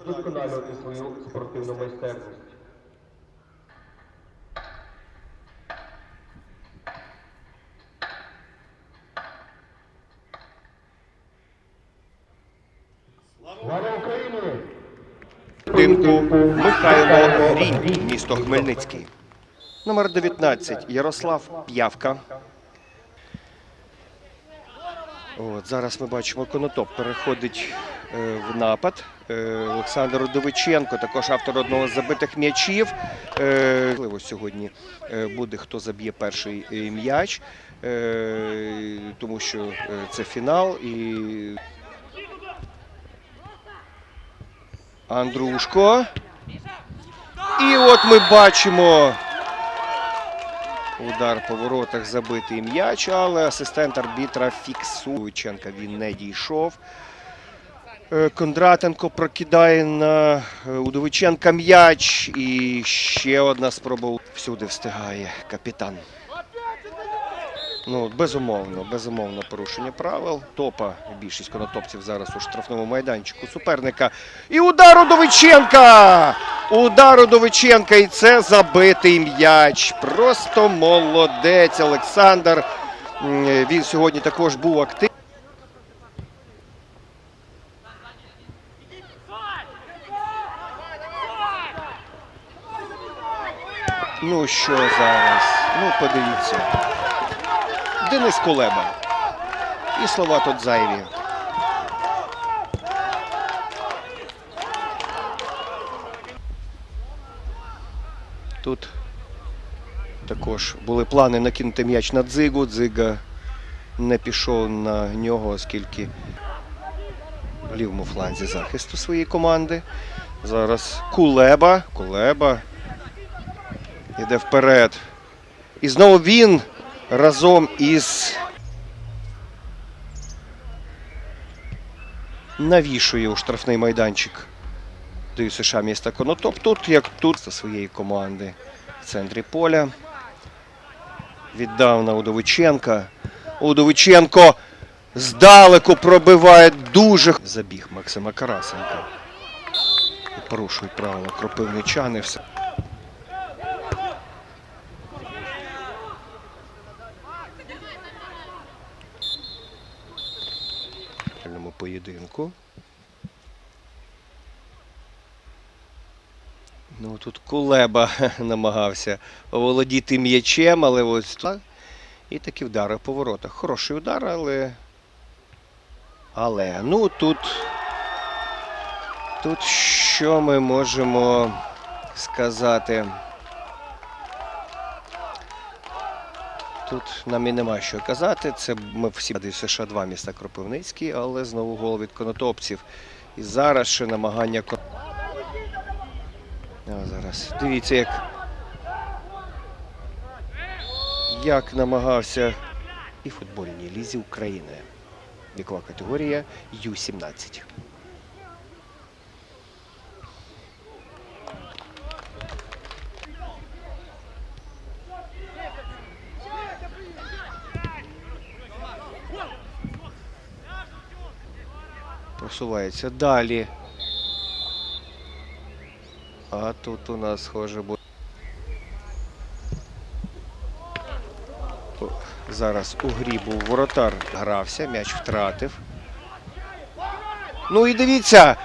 вдосконалювати свою спортивну майстерність. Слава Україні! будинку Михайло Грінь, місто Хмельницький. Номер 19 Ярослав П'явка. От, зараз ми бачимо, Конотоп переходить в напад. Е, Олександр Удовиченко, також автор одного з забитих м'ячів. Е, можливо, сьогодні е, буде хто заб'є перший е, м'яч, е, тому що е, це фінал і Андрушко. І от ми бачимо удар по воротах забитий м'яч, але асистент арбітра фіксуюченка він не дійшов. Е, Кондратенко прокидає на е, Удовиченка м'яч. І ще одна спроба всюди встигає капітан. Ну, безумовно, безумовно порушення правил. Топа більшість конотопців зараз у штрафному майданчику суперника. І удар Удовиченка! Удар Удовиченка, і це забитий м'яч. Просто молодець Олександр. Він сьогодні також був активний. Ну що зараз? Ну, подивіться. Денис Кулеба. І слова тут зайві. Тут також були плани накинути м'яч на дзигу. Дзига не пішов на нього, оскільки в лівому фланзі захисту своєї команди. Зараз Кулеба. Кулеба йде вперед. І знову він разом із навішує у штрафний майданчик Даю США міста Конотоп. Тут, як тут, зі своєї команди в центрі поля. Віддав на Удовиченка. Удовиченко здалеку пробиває дуже забіг Максима Карасенка. Порушують правила кропивничани. Все. Поєдинку. Ну тут Кулеба намагався оволодіти м'ячем, але ось. І такі вдари по воротах. Хороший удар, але. Але ну тут. Тут що ми можемо сказати? Тут нам і нема що казати. Це ми всі США 2 міста Кропивницький, але знову гол від конотопців. І зараз ще намагання А, зараз. Дивіться, як. Як намагався і футбольній лізі України. Вікова категорія Ю-17. Просувається далі. А тут у нас схоже буде. Зараз у грі був воротар грався, м'яч втратив. Ну і дивіться.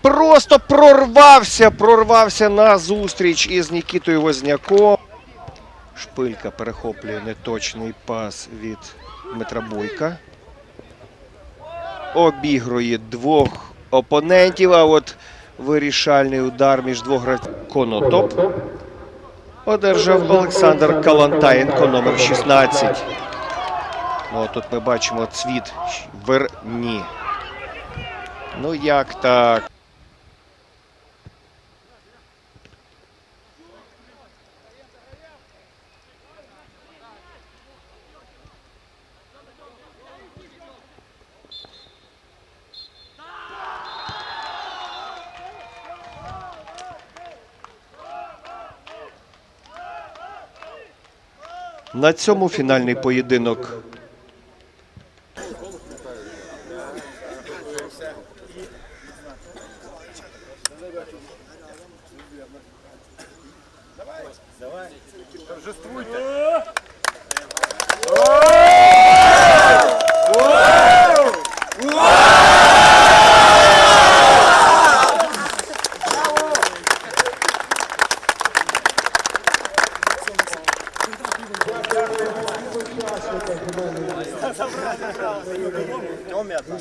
Просто прорвався, прорвався на зустріч із Нікітою Возняком. Шпилька перехоплює неточний пас від Дмитра Бойка. Обігрує двох опонентів, а от вирішальний удар між двох Конотоп одержав Олександр Калантаєнко, номер 16. Ну, тут ми бачимо цвіт верні. Ну як так? На цьому фінальний поєдинок. Давай, давай, торжествуйте. Тьомі одна.